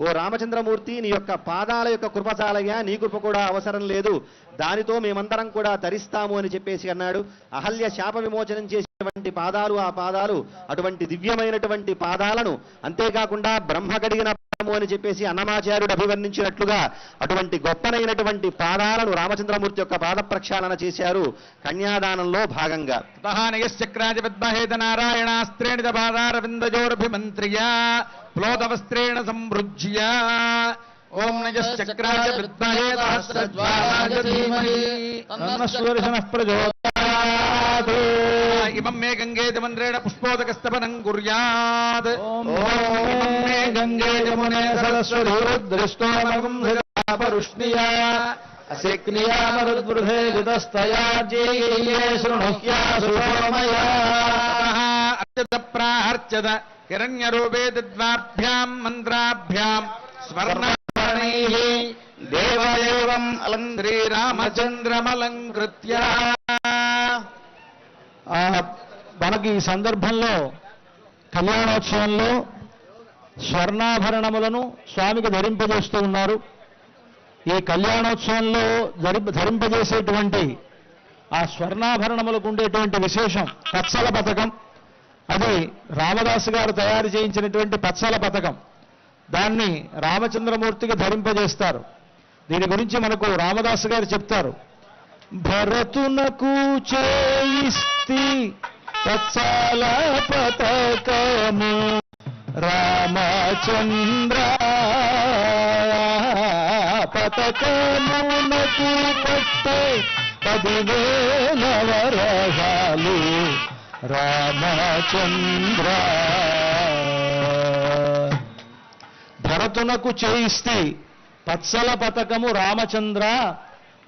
ఓ రామచంద్రమూర్తి నీ యొక్క పాదాల యొక్క కృపచాలయ్యా నీ కృప కూడా అవసరం లేదు. దానితో మేమందరం కూడా ధరిస్తాము అని చెప్పేసి అన్నాడు. అహల్య శాప విమోచనం చేసినటువంటి పాదాలు ఆ పాదాలు అటువంటి దివ్యమైనటువంటి పాదాలను అంతేకాకుండా బ్రహ్మ గడిగిన అని చెప్పేసి అన్నమాచార్యుడు అభివర్ణించినట్లుగా అటువంటి గొప్పనైనటువంటి పాదాలను రామచంద్రమూర్తి యొక్క పాద ప్రక్షాళన చేశారు కన్యాదానంలో భాగంగా. తహానయశ్చక్రాజ పద్మహేత నారాయణాస్త్రేణ పాదారవిందజోరభిమంత్ర్య ప్లోతవస్త్రేణ సంవృజ్య ఓం నయశ్చక్రాజ విద్మహే సహస్రజ్వాలాయ ధీమహి తన్నస్వర్శన ప్రచోదయాత్ ఇమం మే గంగేతి మంత్రేణ పుష్పోదకస్తపనం కుర్యాత్ ఓం మే గంగే యమునే సరస్వతి దృష్టోమగం పరుష్ణియా అశక్నియా మరుద్వృధే విదస్తయా జీయే శృణుహ్యా సుభోమయా అర్చత ప్రార్చత హిరణ్యరూపే ద్వాభ్యాం మంత్రాభ్యాం స్వర్ణవర్ణైః దేవదేవం అలం శ్రీరామచంద్రమలంకృత్య మనకి ఈ సందర్భంలో కళ్యాణోత్సవంలో స్వర్ణాభరణములను స్వామికి ధరింపజేస్తూ ఉన్నారు. ఈ కళ్యాణోత్సవంలో ధరింప ధరింపజేసేటువంటి ఆ స్వర్ణాభరణములకు ఉండేటువంటి విశేషం కత్సల పథకం. అది రామదాసు గారు తయారు చేయించినటువంటి పచ్చల పథకం. దాన్ని రామచంద్రమూర్తికి ధరింపజేస్తారు. దీని గురించి మనకు రామదాసు గారు చెప్తారు. భరతునకు చేయిస్తి పచ్చాల పతకము రామచంద్ర పథకమునకు పట్టే పదివేల వరహాలు రామచంద్ర. భరతునకు చేయిస్తే పత్సల పథకము రామచంద్ర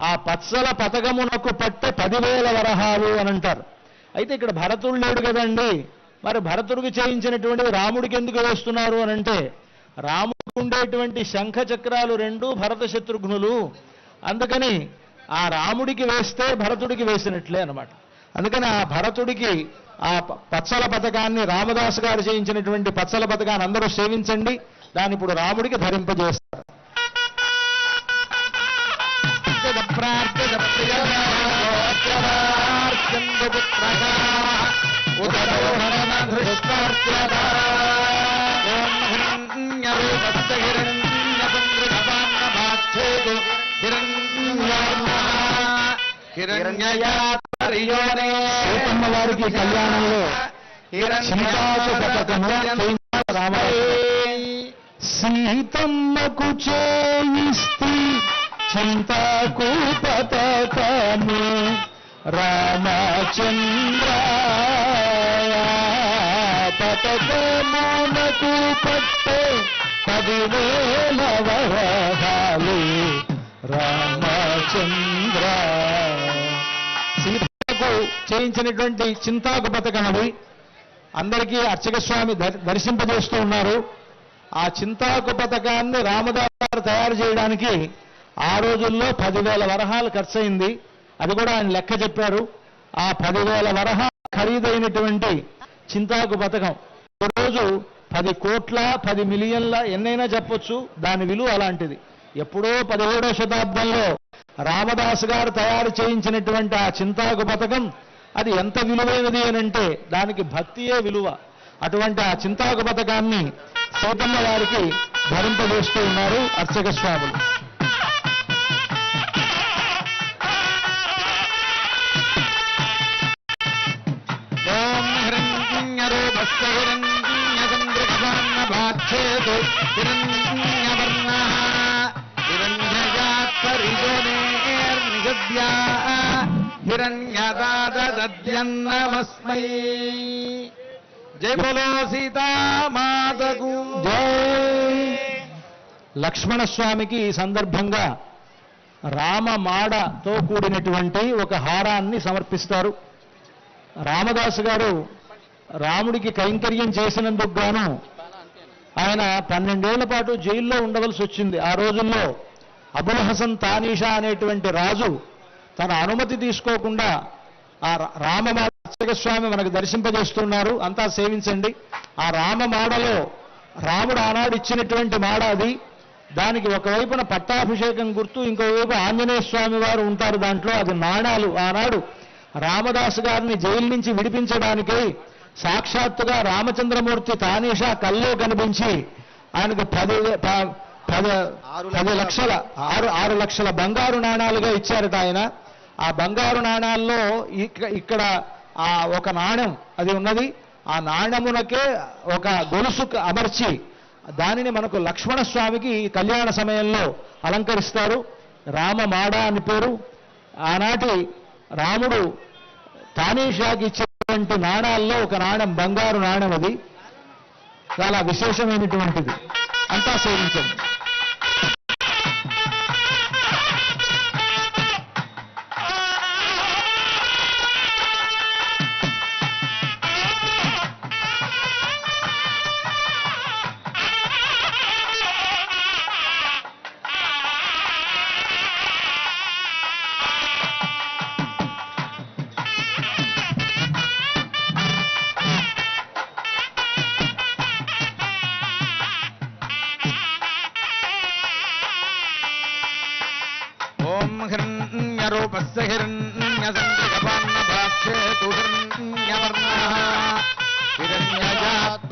ఆ పత్సల పథకమునకు పట్టే పదివేల వరహాలు అని అంటారు. అయితే ఇక్కడ భరతుడు లేడు కదండి. మరి భరతుడికి చేయించినటువంటి రాముడికి ఎందుకు వేస్తున్నారు అని అంటే రాముడికి ఉండేటువంటి శంఖ చక్రాలు రెండు భరత శత్రుఘ్నులు. అందుకని ఆ రాముడికి వేస్తే భరతుడికి వేసినట్లే అనమాట అందుకని ఆ భరతుడికి ఆ పచ్చల పథకాన్ని రామదాస్ గారు చేయించినటువంటి పచ్చల పథకాన్ని అందరూ సేవించండి. దాన్ని ఇప్పుడు రాముడికి ధరింపజేస్తారు. ప్రార్థన వారికి కళ్యాణంలో సీతమ్మకు చేయిస్తి చింతకు పతకము రామచంద్ర పతకమునకు పట్టే పదివేల వరహాలు రామచంద్ర చేయించినటువంటి చింతాకు పథకం అందరికీ అర్చక స్వామి దర్- దర్శింపజేస్తూ ఉన్నారు. ఆ చింతాకు పథకాన్ని రామదాస్ గారు తయారు చేయడానికి ఆ రోజుల్లో పదివేల వరహాలు ఖర్చయింది. అది కూడా ఆయన లెక్క చెప్పారు. ఆ పదివేల వరహాలు ఖరీదైనటువంటి చింతాకు పథకం రోజు పది కోట్ల పది మిలియన్ల ఎన్నైనా చెప్పొచ్చు. దాని విలువ అలాంటిది. ఎప్పుడో పదిహేడో శతాబ్దంలో రామదాసు గారు తయారు చేయించినటువంటి ఆ చింతాకు పథకం అది ఎంత విలువైనది అని అంటే దానికి భక్తియే విలువ. అటువంటి ఆ చింతాక పథకాన్ని సీతమ్మ వారికి ధరింపజేస్తూ ఉన్నారు అర్చక స్వాములు. ఓం హిరణ్యదాదద్యన్నమస్మై జై బోలో సీతామాతకు జై లక్ష్మణస్వామికి ఈ సందర్భంగా రామమాడతో కూడినటువంటి ఒక హారాన్ని సమర్పిస్తారు. రామదాసు గారు రాముడికి కైంకర్యం చేసినందుకు గాను ఆయన పన్నెండేళ్ళ పాటు జైల్లో ఉండవలసి వచ్చింది. ఆ రోజుల్లో అబుల్ హసన్ తానీషా అనేటువంటి రాజు తన అనుమతి తీసుకోకుండా ఆ రామమాడ స్వామి మనకు దర్శింపజేస్తున్నారు. అంతా సేవించండి. ఆ రామమాడలో రాముడు ఆనాడు ఇచ్చినటువంటి మాడ అది. దానికి ఒకవైపున పట్టాభిషేకం గుర్తు ఇంకోవైపు ఆంజనేయ స్వామి వారు ఉంటారు దాంట్లో. అది నాణాలు. ఆనాడు రామదాసు గారిని జైలు నుంచి విడిపించడానికై సాక్షాత్తుగా రామచంద్రమూర్తి తానీషా కల్లో కనిపించి ఆయనకు పది పది లక్షల ఆరు ఆరు లక్షల బంగారు నాణాలుగా ఇచ్చారట ఆయన. ఆ బంగారు నాణాల్లో ఇక్కడ ఆ ఒక నాణ్యం అది ఉన్నది. ఆ నాణ్యమునకే ఒక గొలుసు అమర్చి దానిని మనకు లక్ష్మణ స్వామికి కళ్యాణ సమయంలో అలంకరిస్తారు. రామ మాడ అని పేరు. ఆనాటి రాముడు తానీషాకి ఇచ్చినటువంటి నాణాల్లో ఒక నాణ్యం బంగారు నాణ్యం అది. చాలా విశేషమైనటువంటిది. అంతా సేవించండి.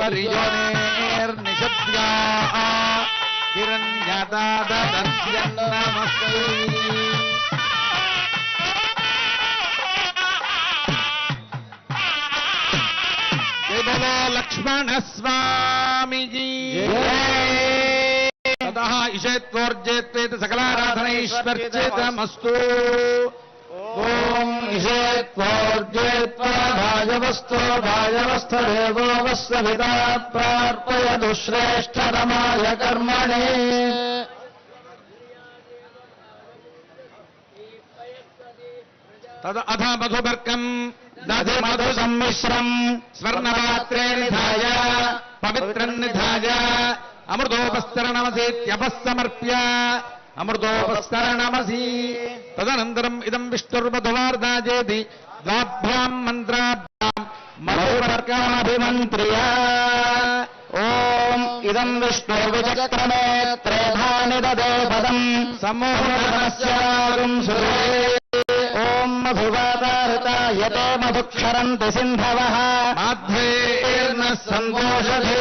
హిరణ్యజాత్పర్యోనేర్నిషద్యా హిరణ్యదాదర్శ్యన్నమస్తే జయ బలో లక్ష్మణ స్వామిజీ తతః ఇషేత్వోర్జేత్వేతి సకలారాధనైశ్వర్చేతమస్తు ॐ निषेत्वोर्जेत्वा भाजवस्तो भाजवस्थदेवो प्रापय दुश्रेष्ठ श्रेष्ठतमाय कर्मणे। तद अथ मधुबर्कम् दधि मधुसम्मिश्रम् स्वर्णपात्रे निधाय, पवित्रम् निधाय अमृतोपस्तरणमसीत्यपः समर्प्य అమృతోపస్కరణమసి. తదనంతరం ఇదం విష్ణుర్మధువార్ధాజేతి ద్వాభ్యాం మంత్రాభ్యాం మధుపర్కమభిమంత్రియ ఓం ఇదం విష్ణుర్విచక్రమే త్రేధాని దదే పదం సమూహస్యాగం సురే. ఓం మధువాతారుతాయతే మధుక్షరంతి సింధవ. మాధ్వేర్ణ సంతోషధే.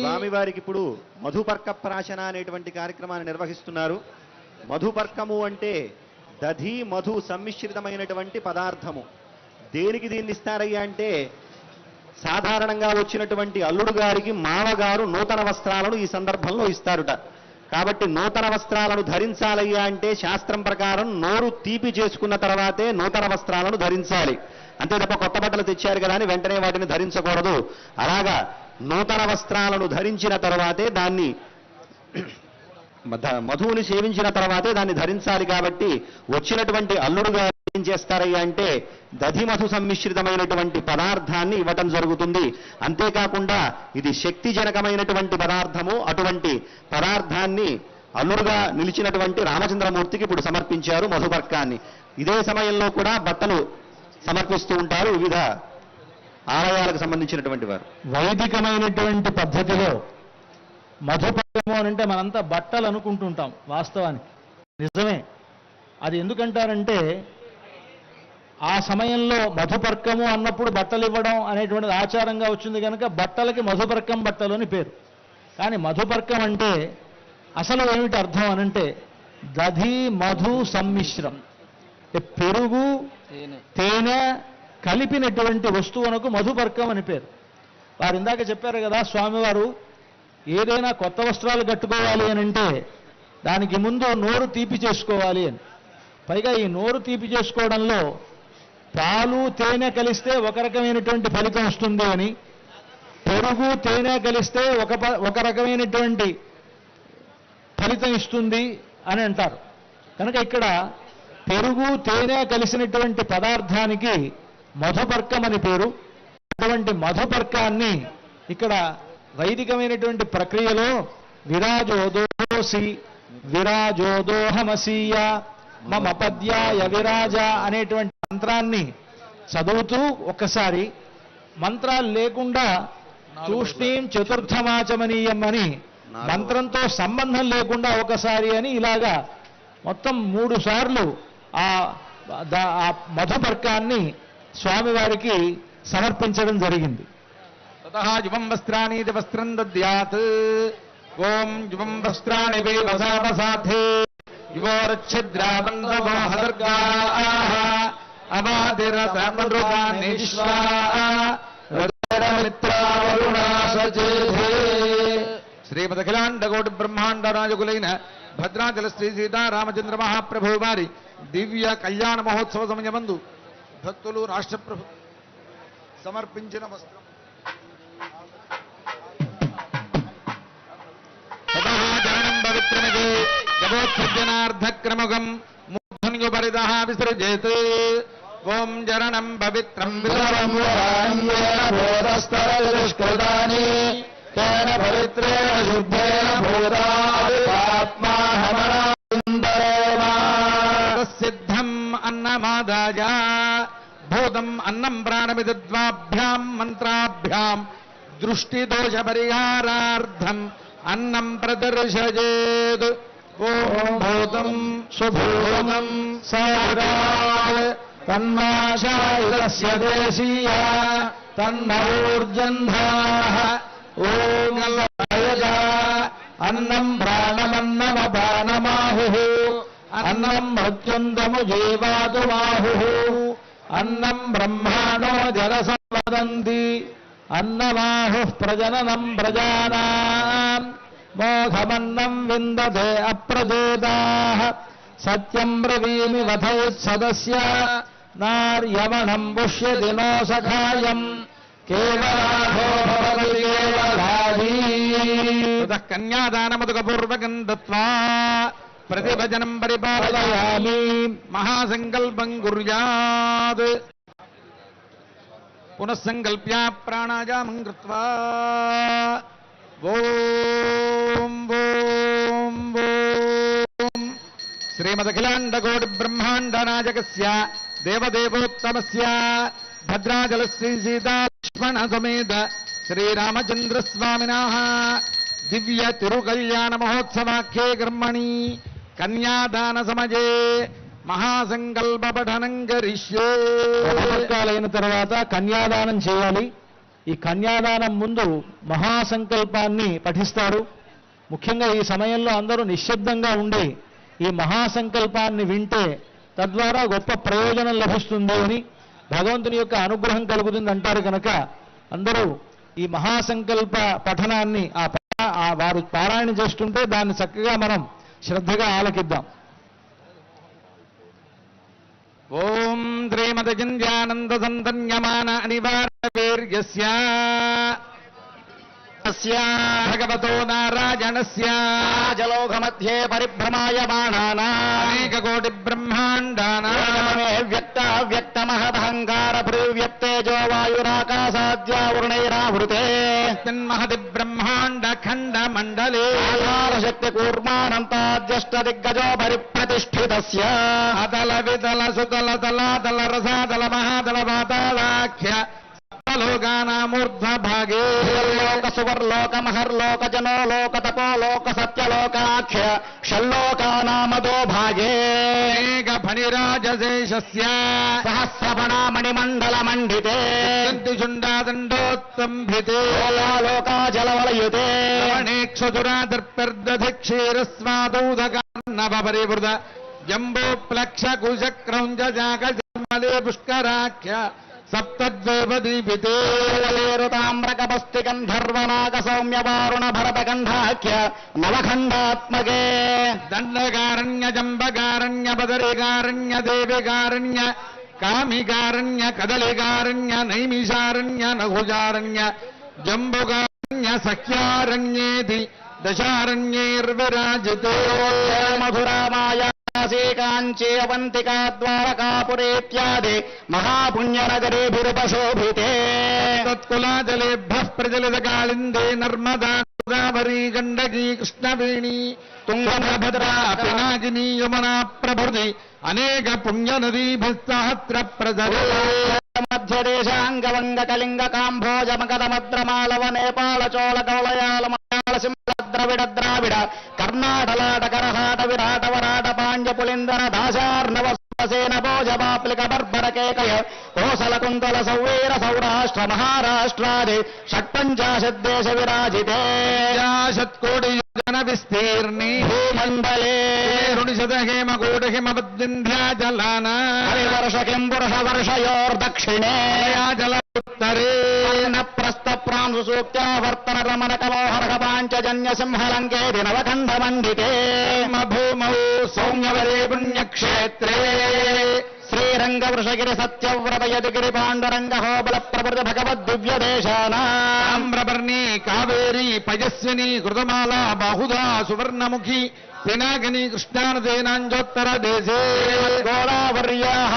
స్వామివారికి ఇప్పుడు మధుపర్క ప్రాశన అనేటువంటి కార్యక్రమాన్ని నిర్వహిస్తున్నారు. మధుపర్కము అంటే దధి మధు సమ్మిశ్రితమైనటువంటి పదార్థము. దేనికి దీన్ని ఇస్తారయ్యా అంటే సాధారణంగా వచ్చినటువంటి అల్లుడు గారికి మామగారు నూతన వస్త్రాలను ఈ సందర్భంలో ఇస్తారుట. కాబట్టి నూతన వస్త్రాలను ధరించాలయ్యా అంటే శాస్త్రం ప్రకారం నోరు తీపి చేసుకున్న తర్వాతే నూతన వస్త్రాలను ధరించాలి. అంతే తప్ప కొత్త బట్టలు తెచ్చారు కదా అని వెంటనే వాటిని ధరించకూడదు. అలాగా నూతన వస్త్రాలను ధరించిన తర్వాతే దాన్ని మధ- మధువుని సేవించిన తర్వాతే దాన్ని ధరించాలి కాబట్టి వచ్చినటువంటి అల్లుడు ఏం చేస్తారయ్యా అంటే దధిమధు సమ్మిశ్రితమైనటువంటి పదార్థాన్ని ఇవ్వటం జరుగుతుంది. అంతేకాకుండా ఇది శక్తిజనకమైనటువంటి పదార్థము. అటువంటి పదార్థాన్ని అల్లుడుగా నిలిచినటువంటి రామచంద్రమూర్తికి ఇప్పుడు సమర్పించారు మధుపర్కాన్ని. ఇదే సమయంలో కూడా బట్టలు సమర్పిస్తూ ఉంటారు వివిధ ఆలయాలకు సంబంధించినటువంటి వారు. వైదికమైనటువంటి పద్ధతిలో మధుపర్కము అని అంటే మనంతా బట్టలు అనుకుంటుంటాం వాస్తవానికి. నిజమే. అది ఎందుకంటారంటే ఆ సమయంలో మధుపర్కము అన్నప్పుడు బట్టలు ఇవ్వడం అనేటువంటిది ఆచారంగా వచ్చింది కనుక బట్టలకి మధుపర్కం బట్టలు అని పేరు. కానీ మధుపర్కం అంటే అసలు ఏమిటి అర్థం అనంటే దధి మధు సమ్మిశ్రం. పెరుగు తేనె కలిపినటువంటి వస్తువునకు మధుపర్కం అని పేరు. వారు ఇందాక చెప్పారు కదా స్వామివారు ఏదైనా కొత్త వస్త్రాలు కట్టుకోవాలి అని అంటే దానికి ముందు నోరు తీపి చేసుకోవాలి అని. పైగా ఈ నోరు తీపి చేసుకోవడంలో పాలు తేనె కలిస్తే ఒక రకమైనటువంటి ఫలితం వస్తుంది అని. పెరుగు తేనె కలిస్తే ఒక ప- ఒక రకమైనటువంటి ఫలితం ఇస్తుంది అని అంటారు. కనుక ఇక్కడ పెరుగు తేనె కలిసినటువంటి పదార్థానికి మధుపర్కం అని పేరు. అటువంటి మధుపర్కాన్ని ఇక్కడ వైదికమైనటువంటి ప్రక్రియలో విరాజోదోసి విరాజోదోహమసీయ మమ పద్యాయ విరాజ అనేటువంటి మంత్రాన్ని చదువుతూ ఒక్కసారి మంత్రాలు లేకుండా తూష్ణీం చతుర్థమాచమనీయం అని మంత్రంతో సంబంధం లేకుండా ఒకసారి అని ఇలాగా మొత్తం మూడు సార్లు ఆ మధుపర్కాన్ని స్వామివారికి సమర్పించడం జరిగింది. తతః యువం వస్త్రాణి ఇది వస్త్రం దద్యాత్. ఓం యువం వస్త్రాణి వే హదర్గాః. అవాదిరతమృగాన్ని విశ్వా శ్రీమదఖిలాండకోటి బ్రహ్మాండ రాజకులైన భద్రాచల శ్రీ సీతారామచంద్ర మహాప్రభు వారి దివ్య కళ్యాణ మహోత్సవ సమయమందు భక్తులు రాష్ట్ర ప్రభు సమర్పించిన వస్త్రం. సదాచరణం పవిత్రమిదే గవోత్సర్జనార్ధక్రమగం విసృజేత్ ओम जरणम पवित्रम सिद्धम तेन पवित्रेण शुद्धेन भूतात्मा सिद्धम् अन्नमादाय। भूतम् अन्नम् प्राणमिदद्वाभ्याम् प्रदर्शे ओम अन्नम् प्रदर्शयेत्। ओम् सदा సౌరాత్ తన్మాశాయుధస్య దేశీయ తన్నూర్జన్ధాః ఓం అయజ అన్నం ప్రాణమన్నమపానమాహుః అన్నం మృత్యుందము జీవాదు బాహుః అన్నం బ్రహ్మాణో జలసంవదంతి అన్నమాహుః ప్రజననం ప్రజానాం. మోఘమన్నం విందతే అప్రజేతాః సత్యం బ్రవీమి వధయుత్సదస్య నార్యమణం పుష్యతి నో సఖాయం కేవలాభో భవతి కేవలాభీ తతః కన్యాదానమదుకపూర్వకం దత్వా ప్రతిభజనం పరిపాలయామి పదయామి మహాసంకల్పం కుర్యాత్ పునఃసంకల్ప్య ప్రాణాయామం కృత్వా ఓం ఓం ఓం శ్రీమదఖిలాండకోటి బ్రహ్మాండ నాయకస్య దేవదేవోత్తమస్య భద్రాచల శ్రీ సీతాలక్ష్మణ సమేత శ్రీరామచంద్రస్వామినా దివ్య తిరుకల్యాణ మహోత్సవాఖ్యే కర్మణి. కన్యాదాన సమజే మహాసంకల్ప పఠనం కరిష్యే తర్వాత కన్యాదానం చేయాలి. ఈ కన్యాదానం ముందు మహాసంకల్పాన్ని పఠిస్తారు. ముఖ్యంగా ఈ సమయంలో అందరూ నిశ్శబ్దంగా ఉండి ఈ మహాసంకల్పాన్ని వింటే తద్వారా గొప్ప ప్రయోజనం లభిస్తుంది అని భగవంతుని యొక్క అనుగ్రహం కలుగుతుంది అంటారు కనుక అందరూ ఈ మహాసంకల్ప పఠనాన్ని ఆ ఆ వారు పారాయణ చేస్తుంటే దాన్ని చక్కగా మనం శ్రద్ధగా ఆలకిద్దాం. ఓం శ్రీమదజంధ్యానంద సంతన్యమాన అనివార్య భగవతో నారాయణస్య రాజలోకమధ్యే పరిభ్రమాయమాణానా అనేక కోటి బ్రహ్మాండానా వ్యక్త వ్యక్తమహదహంకార భృవ్యక్తేజో వాయురాకాశాద్యావృణైరావృతే తన్మహతి బ్రహ్మాండ ఖండ మండలే ఆధారశక్తి కూర్మానంతాద్యష్ట దిగ్గజో పరిప్రతిష్ఠితస్య అతల వితల సుతల తలాతల రసాతల మహాతల పాతాళాఖ్య लोकानामूर्ध भागे लोक सुवर लोक महर लोक जनो लोक तपो लोक सत्य लोकाख्य षल्लोकानामदो भागे फणिराजशेषस्य सहस्रवणा मणिमण्डल मण्डिते दण्डोत्सम्भिते लोका जलवलयुते वणेक्षुरा दर्पर्दधिक्षीरस्वादौधकार्णवपरिवृत जम्बोप्लक्ष कुशक्रौञ्ज जागजम्बले पुष्कराख्य സപ്തദ്വേപതിപിതേരതാമ്രകപസ്തികന്ധർവണാകസൗമ്യവാരുണഭരതകണ്ഠാഖ്യ നവഖണ്ഡാത്മകേ ദണ്ഡകാരണ്യജംബകാരണ്യപദരികാരണ്യദേവികാരണ്യ കാമികാരണ്യ കദലികാരണ്യ നൈമിഷാരണ്യ നഹുജാരണ്യ ജംബുകാരണ്യ സഖ്യാരണ്യേതി ദശാരണ്യേർവിരാജിതേ മധുരാമായ కాంచే అవంతికా ద్వారకాపురేత్యాది మహాపుణ్యనగరేభిరుపశోభితే తత్కులాజలేభ్య ప్రజలిత నర్మదా గోదావరీ గండకీ కృష్ణవేణి తుంగభద్రా పినాకిని యమునా ప్రభృతి అనేక పుణ్యనదీభిస్సహస్ర ప్రజలు. మధ్యదేశాంగవంగ కళింగ కాంభోజ మగధ మద్రమాలవ నేపాళ చోళ కౌళయాల ద్రవిడ ద్రావిడ కర్ణాటలాట కరహాట విరాట వరాట పాండ్య పులిందర దాశార్ణవ సేన భోజ బాప్లిక బర్బర కేకయ కోసల కుంతల సౌవీర సౌరాష్ట్ర మహారాష్ట్రాది షట్పంచాశద్దేశ విరాజితే శత్కోటి జన విస్తీర్ణి భూమండలే. రుణిశత హేమ కోట హిమవద్వింధ్యాచలాన హరివర్ష కింపురుష వర్షయోర్దక్షిణే. జల ఉత్తరే ప్రస్థ ప్రాంశు సూక్త్యావర్తన రమణ కలోహర పాంచజన్య సింహలంకేది నవఖండ మండితే భూమౌ సౌమ్యవరే పుణ్యక్షేత్రే. శ్రీరంగ వృషగిరి సత్యవ్రత యదుగిరి పాండురంగ హోబల ప్రభృతి భగవద్ దివ్య దేశానా తామ్రవర్ణి కావేరి పయస్విని కృతమాల బాహుదా సువర్ణముఖి పినాకిని కృష్ణానదేనాంజోత్తర దేశే గోదావర్యాహ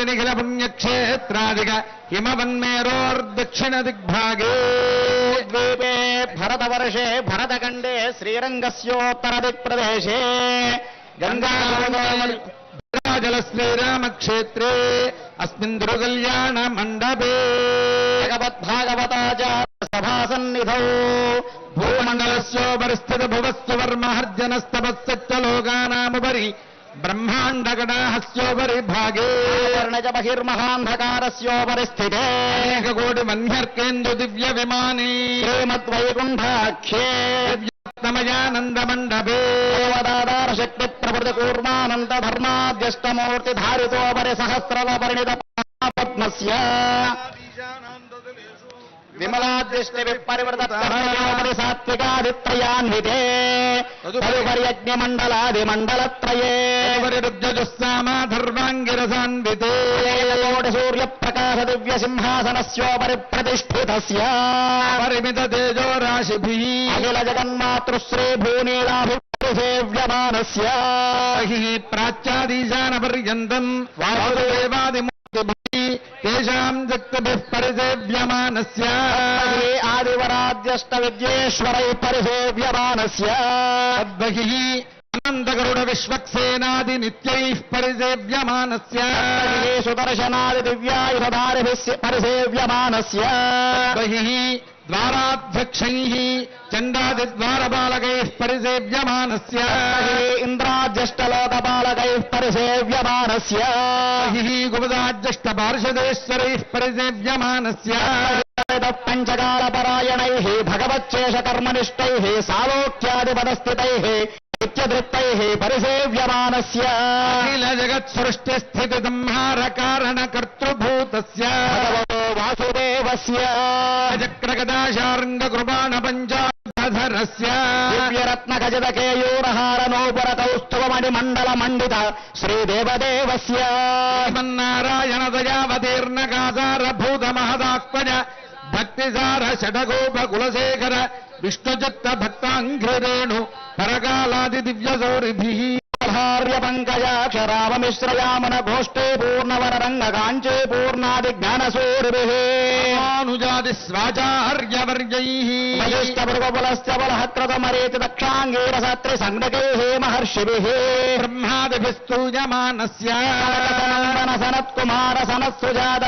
నిఖిల పుణ్యక్షేత్రాదిక హిమవన్మేరోర్దక్షిణ దిగ్భాగే ద్వీపే భరతవర్షే భరతఖండే శ్రీరంగస్యోత్తర దిక్ప్రదేశే గంగా జల శ్రీరామక్షేత్రే అస్మిన్ దుర్గల్యాణ మండపే భగవద్భాగవతాచార్య సభాసన్నిధౌ భూమండలస్యోపరిస్థిత భువస్సు వర్మహర్జనస్తపస్సచ్చ లోకానాముపరి బ్రహ్మాండగణాహస్యోపరి భాగే వర్ణజ బహిర్మహాంధకారస్యోపరి స్థితే అనేక కోటి మన్యర్కేందు దివ్య విమానే శ్రీమద్వైకుంఠాఖ్యే తమయానంద మండపే దేవదాదార శక్తి ప్రభృతి కూర్మానంద ధర్మాద్యష్టమూర్తి ధారితోపరి సహస్రల పరిణిత పద్మస్య విమలాదృష్టి విపరివృత ప్రహయోపరి సాత్వికాదిత్రయాన్వితే తదుపరి యజ్ఞమండలాది మండలత్రయే రుద్రజుస్సామాధర్వాంగిరసాన్వితే కోటి సూర్య ప్రకాశ దివ్య సింహాసనస్యోపరి ప్రతిష్ఠితస్య పరిమిత తేజో రాశిభి అఖిల జగన్మాతృశ్రీ భూనీలాభిసేవ్యమానస్య ప్రాచ్యాదీశాన పర్యంతం వాసుదేవాదిమూర్తిభిः తేషాం జక్తభిः పరిసేవ్యమానస్య ఆదివరాద్యష్ట విద్యేశ్వరై పరిసేవ్యమానస్య తద్బహిः అనంతగరుడ విశ్వక్సేనాది నిత్యైः పరిసేవ్యమానస్య సుదర్శనాది దివ్యాయుధారిభిः పరిసేవ్యమానస్య బహిः ద్వారాధ్యక్షైः చండాదిద్వారపాలకైः పరిసేవ్యమానస్య ఇంద్రాద్యష్టలోకపాలకైः పరిసేవ్యమానస్య బహిः గుపదాజ్యష్ట పార్షదేశ్వరైः పరిసేవ్యమానస్య పంచకాలపరాయణైः భగవచ్చేష కర్మనిష్టైः సాలోక్యాదిపదస్థితైः నిత్యదృత్తైः పరిసేవ్యమానస్య అఖిల జగత్ సృష్టి స్థితి సంహార కారణ వాసుదేవస్య. చక్రగదాశార్ంగ కృపాణ పంచాధరస్య దివ్యరత్న ఖజిత కేయూరహార నోపుర కౌస్తుభమణి మండల మండిత శ్రీమన్నారాయణ దయావతీర్ణ కాసార భూత మహదాత్మజ భక్తిసార షడగోప కులశేఖర విష్ణుచిత్త భక్తాంఘ్రేణు పరకాలాది దివ్య పంకజాక్షరామమిశ్రయామన గోష్ఠే పూర్ణవర రంగ కాంచే పూర్ణాది జ్ఞానసూరిభిః అనుజాది స్వాచార్యవర్యై వశిష్ఠ భృగపులశ్చ బలహక్రతమరేతి దక్షాంగీరసత్రి సంజ్ఞకైః మహర్షిభిः బ్రహ్మాదిభిస్తూయమానస్య సనత్కుమార సనత్సుజాత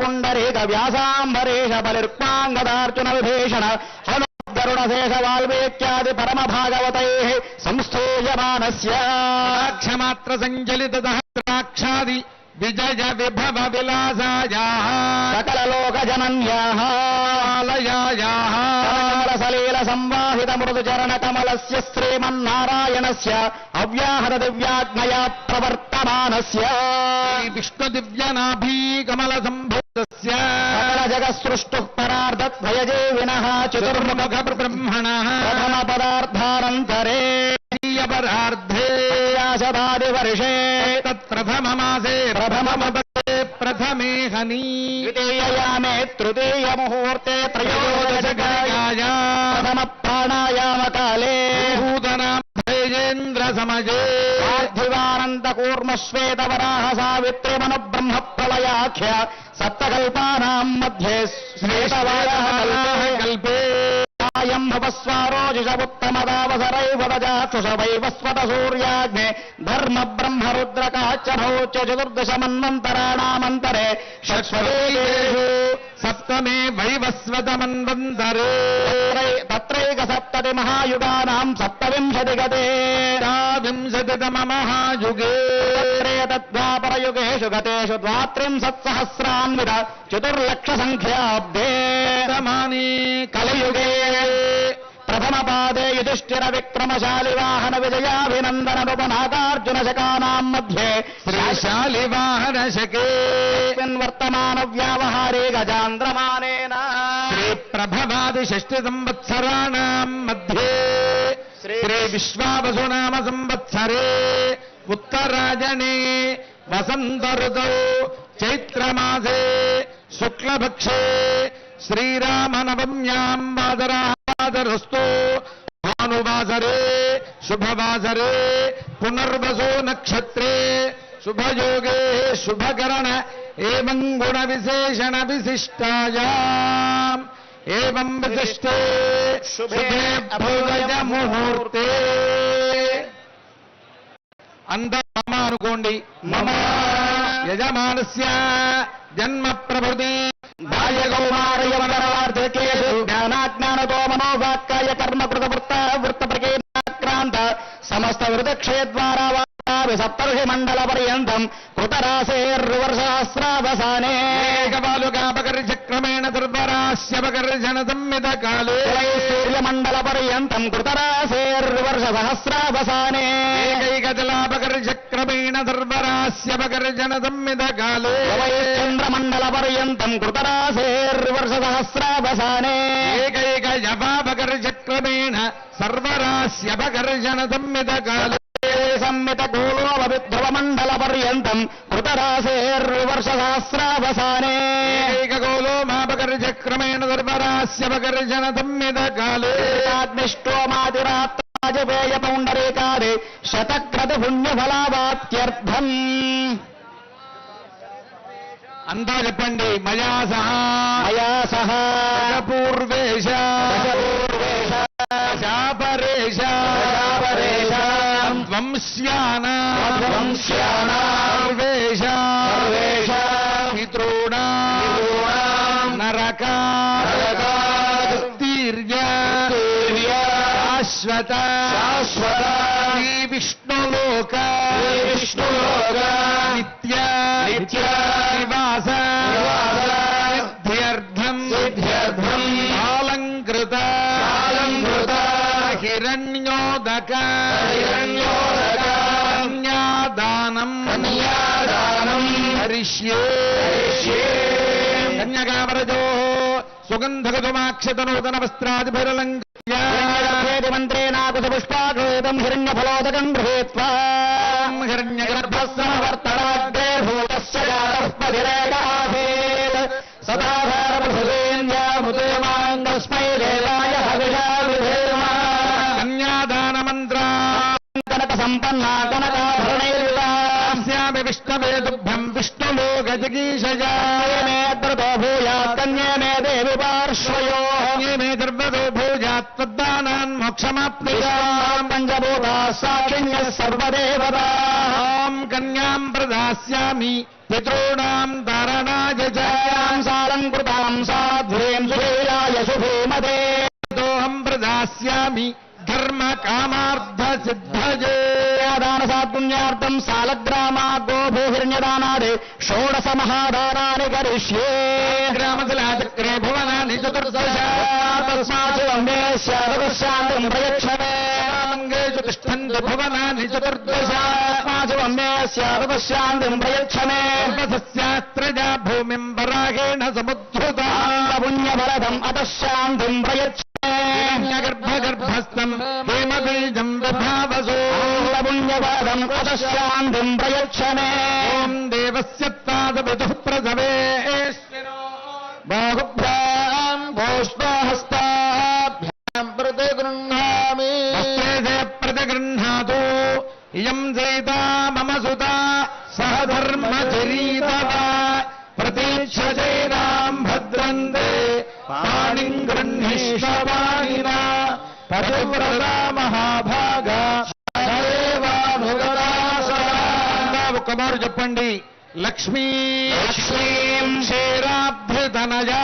పుండరీక వ్యాసాంబరీష బలిర్క్వాంగదార్జున విభీషణ హనుగరుణశేష వాల్మీక్యాది పరమ భాగవతైః సంస్థూయమానస్య. క్షమాత్ర సంచలిత సహస్రాక్షాది విజయ విభవ విలాసాయా సకల లోక జనన్యాః సలీల సంవాహిత మృదు చరణ కమలస్య శ్రీమన్నారాయణస్య. అవ్యాహత దివ్యాజ్ఞయా ప్రవర్తమానస్య విష్ణు దివ్యనాభీ కమల సంభూతస్య सकल जगत् सृष्टु परार्धत् भयजीविनः चतुर्मुख ब्रह्मणः प्रथम पदार्थानन्तरे परार्धे आशदादिवर्षे तत्प्रथममासे प्रथममपदे प्रथमे हनी द्वितीययामे तृतीयमुहूर्ते त्रयोदशकाया प्रथमप्राणायामकाले भूतनाम धैजेन्द्र समजे सावित्रिमनुब्रह्मप्रलयाख्य సప్తకల్పానాం మధ్యే కల్పే సాయం భవస్వారోజిషముత్తమదావసరైవ వజాక్షుషవైవస్వత సూర్యాగ్నే ధర్మ బ్రహ్మ రుద్రకాచ భౌచ చతుర్దశ మన్వంతరాణామంతరే షట్స్వదేయేషు सप्तमे वैवस्वतमन्वन्तरे तत्रैकसप्तति महायुगानाम् विंशतितममहायुगे गतेराविंशतितममहायुगेरे तद्व्यापरयुगेषु गतेषु द्वात्रिंशत्सहस्रान्वित चतुर्लक्षसङ्ख्याब्धे रमानि कलयुगे ప్రథమపాదే యుధిష్ఠిర విక్రమశాలి వాహన విజయాభినందనరుపనాథార్జున శకానాం మధ్యే శ్రీశాలి వాహన శకే వర్తమాన వ్యావహారే గజాంధ్రమానేన శ్రీ ప్రభభాది షష్టి సంవత్సరాణం మధ్యే శ్రీ విశ్వావసునామ సంవత్సరే ఉత్తరాజనే వసంత ఋతౌ చైత్రమాసే శుక్లభక్షే శ్రీరామనవమ్యాం బాదరా वादरादरस्तु भानुवासरे शुभवासरे पुनर्वसो नक्षत्रे शुभयोगे शुभकरण एवम् गुणविशेषण विशिष्टायाम् एवम् विशिष्टे शुभे భోజన ముహూర్తే అందరూ మమ అనుకోండి మమ యజమానస్య జన్మ ప్రభృతి బాల్య కౌమారయవరార్థకేషు జ్ఞానాజ్ఞానతో మనోవాక్కాయ కర్మ కృత వృత్త వృత్త ప్రకేంద్రాంత సమస్త వృతక్షయ ద్వారా వావి సప్తర్షి మండల పర్యంతం కృతరాశేర్వర్షహస్రావసానే ఏకబాలుకాపకర్చక్రమేణ దుర్వరాస్యపకర్షణ సంమిత కాలే సూర్యమండల పర్యంతం కృతరాశేర్వర్ష సహస్రావసానే ఏకైకజలాపకర్చక్రమేణ దుర్వరాస్యపకర్షణ సంమిత కాలే చంద్రమండల పర్యంతం కృతరాశేర్వర్ష సహస్రావసానే ఏకైక జపాపకర్చక్రమేణ సర్వరాస్యపకర్షణ సంమిత కాలే సంమిత గోళోవ విధ్రువ మండల పర్యంతం కృతరాశేర్వర్ష సహస్రావసానే ఏకగోలో మాపకర్చక్రమేణ సర్వరాస్యపకర్షణ సంమిత కాలే అగ్నిష్టోమాదిరాత్రాజపేయ పౌండరీకారే శతక్రత పుణ్యఫలావాప్త్యర్థం అంతా చెప్పండి మయా సహా. మయా సహ. పూర్వేశ. परेशा वंश्याना वंश्यानावेशा मित्रोणा नरकातीर्यश्वत शाश्वता विष्णुलोक नित्या निवास കന്യകാവരജോ സുഗന്ധഗതമാക്ഷതനൂതന വസ്ത്രാതിഭരലങ്കേതിമന്ത്രേണാകുശപുഷ്പാഗ്രേതം ഹിരണ്യഫലോദകം ഗൃഹീത്വാ ഹിരണ്യഗർഭസ്രമവർത്തരാഗ്രേ ഭൂതസ്യാരസ്പതിരേകാഭേത് ദേവായ ഹവിഷാ വിധേമാ കന്യാദാനമന്ത്രാ वेदभ्यं विष्णु मे द्रतो भूयात्तन्ये मे देव पार्श्वयोः मे द्रव्यतो भूजा त्वद्दानान् मोक्षमाप्नुयां पञ्चभूताः साक्षिण्यः सर्वदेवतां कन्यां प्रदास्यामि पितॄणां तारणाय च साधु షోడశ మహాదానాని కరిష్యే గ్రామశిలాచక్రే భువనాని చతుర్దశ తస్మాత్ వందే శారదశాంతం ప్రయక్షమే తిష్టంతి భువనాని చతుర్దశ తస్మాత్ వందే శారదశాంతం ప్రయక్షమే సర్వసస్యాస్త్రజా భూమిం వరాహేణ సముద్ధృత పుణ్యఫలదం అత శాంతిం ప్రయక్షమే గర్భగర్భస్థం ప్రేమబీజం విభావసో पुण्यवादम् अतशान्तिम् प्रयच्छ मे ओम् देवस्य पादभृतुः प्रसवेश्वरो बाहुभ्याम् भोष्पाहस्ताभ्याम् प्रतिगृह्णामि प्रतिगृह्णातु इयम् सीता मम सुता सह भद्रन्ते पाणिम् पशुव्रता చెప్పండి. లక్ష్మీ లక్ష్మీం క్షీరాభ్యుతనయా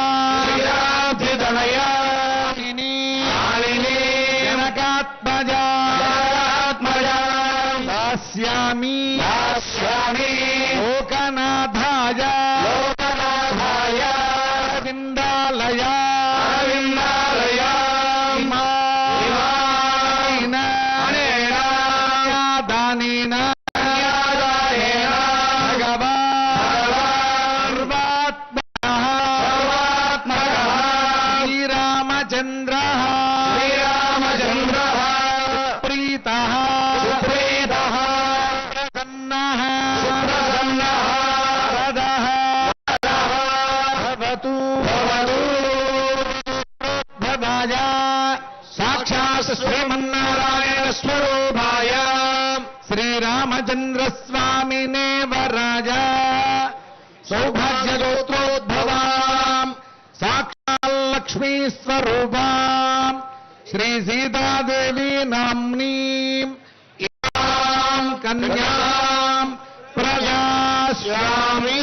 ప్రజాస్యామి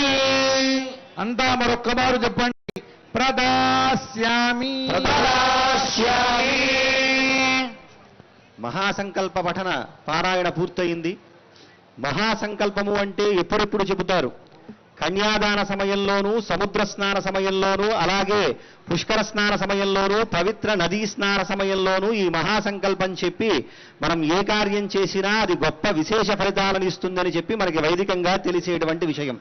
అంతా మరొక్క మారు చెప్పండి. ప్రదాస్యామి. ప్రదాస్యామి. మహాసంకల్ప పఠన పారాయణ పూర్తయింది. మహాసంకల్పము అంటే ఎప్పుడెప్పుడు చెబుతారు? కన్యాదాన సమయంలోనూ సముద్ర స్నాన సమయంలోనూ అలాగే పుష్కర స్నాన సమయంలోనూ పవిత్ర నదీ స్నాన సమయంలోనూ ఈ మహాసంకల్పం చెప్పి మనం ఏ కార్యం చేసినా అది గొప్ప విశేష ఫలితాలను ఇస్తుందని చెప్పి మనకి వైదికంగా తెలిసేటువంటి విషయం.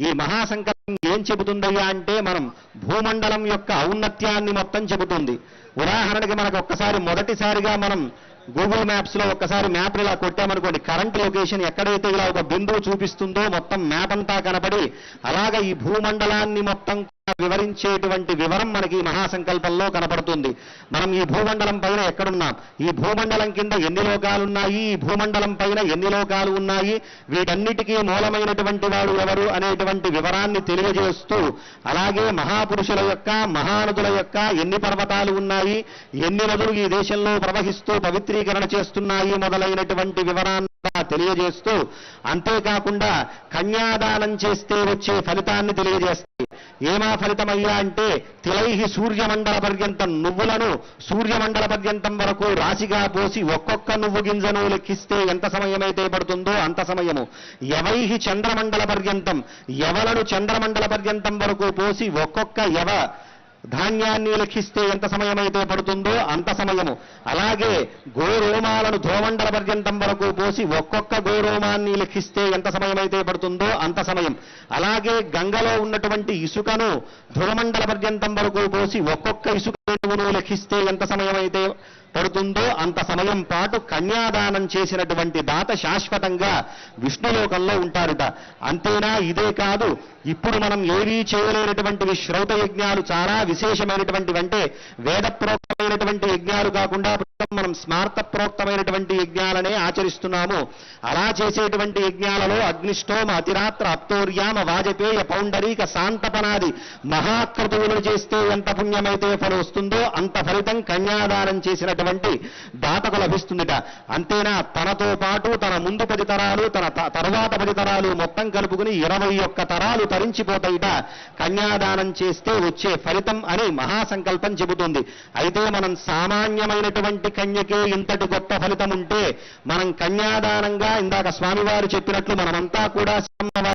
ఈ మహాసంకల్పం ఏం చెబుతుందయ్యా అంటే మనం భూమండలం యొక్క ఔన్నత్యాన్ని మొత్తం చెబుతుంది. ఉదాహరణకి మనకు ఒక్కసారి మొదటిసారిగా మనం గూగుల్ మ్యాప్స్లో ఒక్కసారి మ్యాప్ ఇలా కొట్టామనుకోండి కరెంట్ లొకేషన్ ఎక్కడైతే ఇలా ఒక బిందువు చూపిస్తుందో మొత్తం మ్యాప్ అంతా కనపడి అలాగా ఈ భూమండలాన్ని మొత్తం వివరించేటువంటి వివరం మనకి ఈ మహాసంకల్పంలో కనపడుతుంది. మనం ఈ భూమండలం పైన ఎక్కడున్నాం? ఈ భూమండలం కింద ఎన్ని లోకాలు ఉన్నాయి ఈ భూమండలం పైన ఎన్ని లోకాలు ఉన్నాయి? వీటన్నిటికీ మూలమైనటువంటి వాడు ఎవరు అనేటువంటి వివరాన్ని తెలియజేస్తూ అలాగే మహాపురుషుల యొక్క మహానదుల యొక్క ఎన్ని పర్వతాలు ఉన్నాయి? ఎన్ని నదులు ఈ దేశంలో ప్రవహిస్తూ పవిత్రీకరణ చేస్తున్నాయి మొదలైనటువంటి వివరాన్ని తెలియజేస్తూ అంతేకాకుండా కన్యాదానం చేస్తే వచ్చే ఫలితాన్ని తెలియజేస్తాయి. ఏమా ఫలితమయ్యా అంటే తిలైహి సూర్యమండల పర్యంతం నువ్వులను సూర్యమండల పర్యంతం వరకు రాశిగా పోసి ఒక్కొక్క నువ్వు గింజను లెక్కిస్తే ఎంత సమయమైతే పడుతుందో అంత సమయము. ఎవైహి చంద్రమండల పర్యంతం ఎవలను చంద్రమండల పర్యంతం వరకు పోసి ఒక్కొక్క ఎవ ధాన్యాన్ని లెక్కిస్తే ఎంత సమయమైతే పడుతుందో అంత సమయము. అలాగే గోరోమాలను ధ్రువమండల పర్యంతం వరకు పోసి ఒక్కొక్క గోరోమాన్ని లెక్కిస్తే ఎంత సమయమైతే పడుతుందో అంత సమయం. అలాగే గంగలో ఉన్నటువంటి ఇసుకను ధ్రువమండల పర్యంతం వరకు పోసి ఒక్కొక్క ఇసుక లెక్కిస్తే ఎంత సమయమైతే పడుతుందో అంత సమయం పాటు కన్యాదానం చేసినటువంటి దాత శాశ్వతంగా విష్ణులోకంలో ఉంటారుట. అంతేనా? ఇదే కాదు. ఇప్పుడు మనం ఏవీ చేయలేనటువంటివి శ్రౌత యజ్ఞాలు చాలా విశేషమైనటువంటివి అంటే వేద ప్రోక్తమైనటువంటి యజ్ఞాలు కాకుండా మనం స్మార్త ప్రోక్తమైనటువంటి యజ్ఞాలనే ఆచరిస్తున్నాము. అలా చేసేటువంటి యజ్ఞాలలో అగ్నిష్టోమ అతిరాత్ర అప్తోర్యామ వాజపేయ పౌండరీక శాంతపనాది మహాకృతువులు చేస్తే ఎంత పుణ్యమైతే ఫలం వస్తుందో అంత ఫలితం కన్యాదానం చేసినటువంటి దాతకు లభిస్తుందిట. అంతేనా? తనతో పాటు తన ముందు పది తరాలు తన తర్వాత పది తరాలు మొత్తం కలుపుకుని ఇరవై ఒక్క తరాలు తరించిపోతాయిట. కన్యాదానం చేస్తే వచ్చే ఫలితం అని మహాసంకల్పం చెబుతుంది. అయితే మనం సామాన్యమైనటువంటి కన్యకే ఇంతటి గొప్ప ఫలితం ఉంటే మనం కన్యాదానంగా ఇందాక స్వామివారు చెప్పినట్లు మనమంతా కూడా